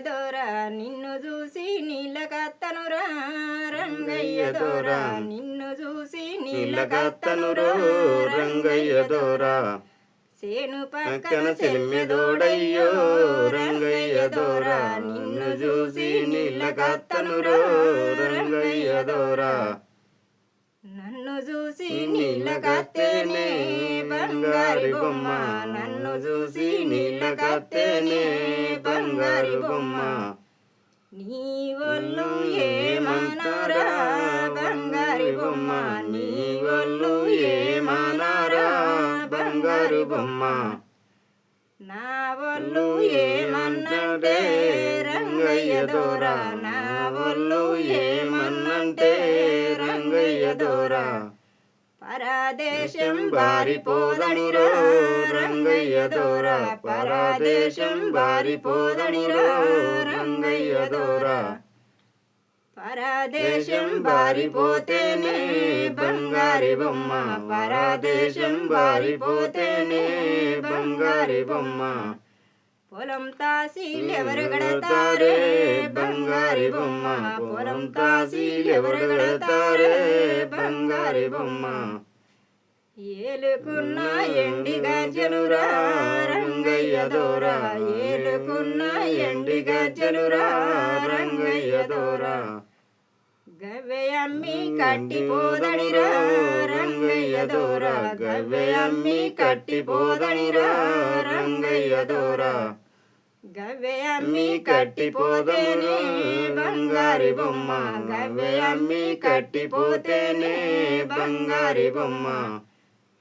దొరా నిన్ను చూసి నీళ్ళ కత్తనురా రంగయ్య దొరా నిన్ను చూసి నీళ్ళ నీళ్ళకత్తనురో రంగయ్య దోరా సేను పక్కన సెమ్మెదోడయ్యో రంగయ్య దోరా నిన్ను చూసి నీళ్ళకత్తనురో రంగయ్య దోరా నన్ను చూసి నీళ్ళ కత్తేనే బంగారి బొమ్మ. నన్ను చూసి నీళ్ళ కత్తేనే బంగారి బొమ్మ. నీ ఒళ్ళు ఏమనరా బంగారి బొమ్మ. నీ ఒళ్ళు ఏమనరా బంగారు బొమ్మ. నా ఒళ్ళు ఏమన్నంటే రంగయ్య దోరా. నా ఒళ్ళు ఏమన్నంటే రంగయ్య దోరా. పరాదేశం బారిపోదడిరా రంగయ్య దోరా. పరాదేశం బారిపోదడిరా రంగయ్య దోరా. పరాదేశం బారిపోతేనే బంగారి బొమ్మ. పరాదేశం బారిపోతేనే బంగారి బొమ్మ. పొలం తాసీలు ఎవరు గడతారే? బంగారి బొమ్మ. పొలం తాసీలు ఎవరు గడతారే? బంగారి బొమ్మ. ఏలుకున్న ఎండి గజ్జలురా రంగయ్య దోరా. ఏలుకున్న ఎండి గజ్జలురా రంగయ్య దోరా. గవ్వె అమ్మి కట్టిపోదడిరా రంగయ్య దోరా. గవ్వె అమ్మి కట్టిపోదడిరా రంగయ్య దోరా. గవ్వె అమ్మి కట్టిపోతేనే బంగారి బొమ్మ. గవ్వె అమ్మి కట్టిపోతేనే బంగారి బొమ్మ.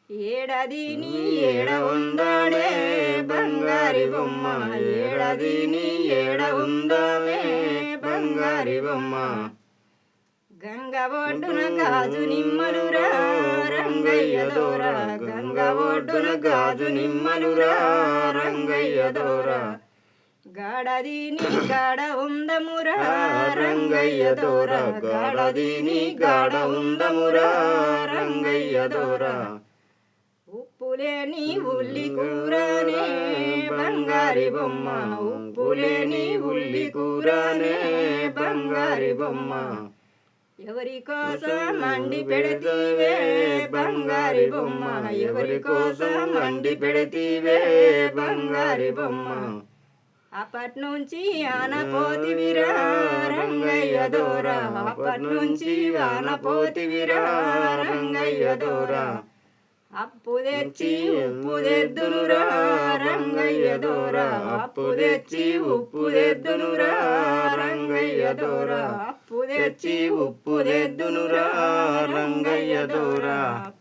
ఏడాది నీ ఏడ ఉందాడే బంగారి బొమ్మ. ఏడాది నీ ఏడ ఉందామే బంగారి బొమ్మ. గంగ ఒడ్డున గాజు నిమ్మలురా రంగయ్య దోరా. గంగ ఒడ్డున గాజు నిమ్మలురా రంగయ్య దోరా. గాడది నీ గాడ ఉందమురా రంగయ్య దోరా. గాడది నీ గాడ ఉందమురా రంగయ్య దోరా. ఉప్పులేని ఉల్లి కూరనే బంగారి బొమ్మ ఉప్పులేని ఉల్లి కూరనే బంగారి బొమ్మ ఎవరి కోసం మండి పెడతీవే బంగారి బొమ్మ ఎవరి కోసం మండి పెడతీవే బంగారి బొమ్మ అప్పటి నుంచి ఆనపోతివిరా రంగయ్య దోరా అప్పటి నుంచి ఆనపోతివిరా రంగయ్య దోరా అప్పు తెచ్చి ఉప్పు తెద్దునురా రంగయ్య దోరా. అప్పు తెచ్చి ఉప్పు తెద్దునురా రంగయ్య దోరా. అప్పు తెచ్చి ఉప్పు తెద్దునురా రంగయ్య దోరా.